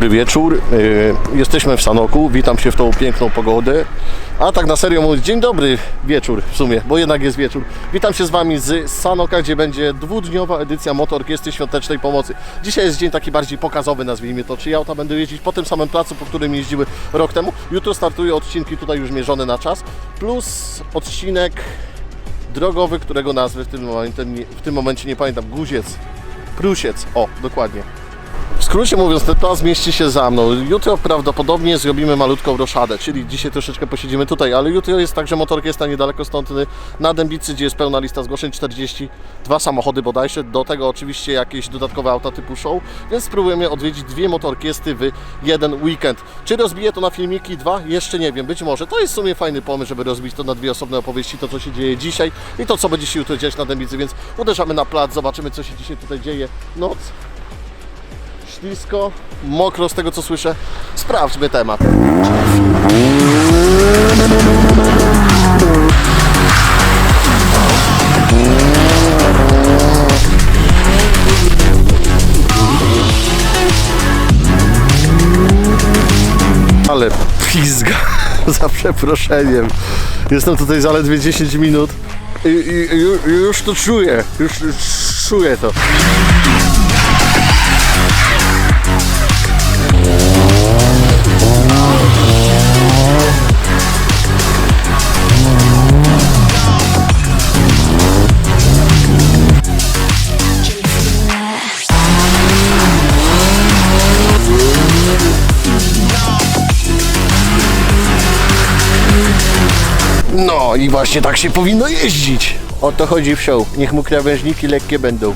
Dobry wieczór. Yy, Jesteśmy w Sanoku. Witam się w tą piękną pogodę. A tak na serio mówiąc, dzień dobry wieczór w sumie, bo jednak jest wieczór. Witam się z Wami z Sanoka, gdzie będzie dwudniowa edycja Motorkiesty Świątecznej Pomocy. Dzisiaj jest dzień taki bardziej pokazowy, nazwijmy to. Czyli auta będą jeździć po tym samym placu, po którym jeździły rok temu. Jutro startują odcinki tutaj już mierzone na czas, plus odcinek drogowy, którego nazwy w tym momencie, w tym momencie nie pamiętam. Guziec. Prusiec. O, dokładnie. W skrócie mówiąc, ten pas mieści się za mną. Jutro prawdopodobnie zrobimy malutką roszadę, czyli dzisiaj troszeczkę posiedzimy tutaj, ale jutro jest także motorkiesta niedaleko stąd y, na Dębicy, gdzie jest pełna lista zgłoszeń, 42 samochody bodajże, do tego oczywiście jakieś dodatkowe auta typu show, więc spróbujemy odwiedzić dwie motorkiesty w jeden weekend. Czy rozbiję to na filmiki dwa? Jeszcze nie wiem, być może. To jest w sumie fajny pomysł, żeby rozbić to na dwie osobne opowieści, to co się dzieje dzisiaj i to co będzie się jutro dziać na Dębicy, więc uderzamy na plac, zobaczymy co się dzisiaj tutaj dzieje. Noc, ślisko, mokro z tego co słyszę. Sprawdźmy temat. Ale pizga, za przeproszeniem. Jestem tutaj zaledwie 10 minut i, i, i ju- już to czuję, już, już czuję to. No i właśnie tak się powinno jeździć. O to chodzi w show. Niech mu krawężniki lekkie będą.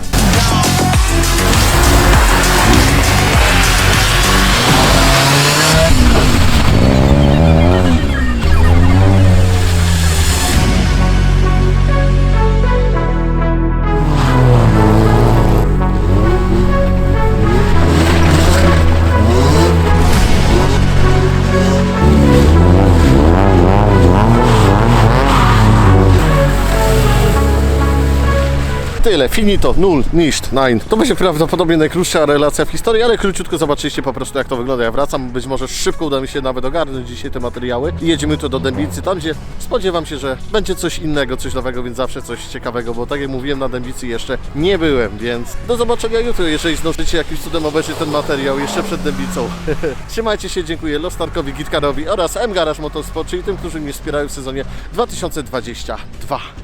Tyle, finito, null, niszt, nein. To będzie prawdopodobnie najkrótsza relacja w historii, ale króciutko zobaczyliście po prostu jak to wygląda. Ja wracam, być może szybko uda mi się nawet ogarnąć dzisiaj te materiały i jedziemy tu do Dębicy, tam gdzie spodziewam się, że będzie coś innego, coś nowego, więc zawsze coś ciekawego, bo tak jak mówiłem na Dębicy jeszcze nie byłem, więc do zobaczenia jutro, jeżeli zdążycie jakimś cudem obejrzeć ten materiał jeszcze przed Dębicą. Trzymajcie się, dziękuję Lostarkowi, Gitkarowi oraz M Garage Motorsport, czyli tym, którzy mnie wspierają w sezonie 2022.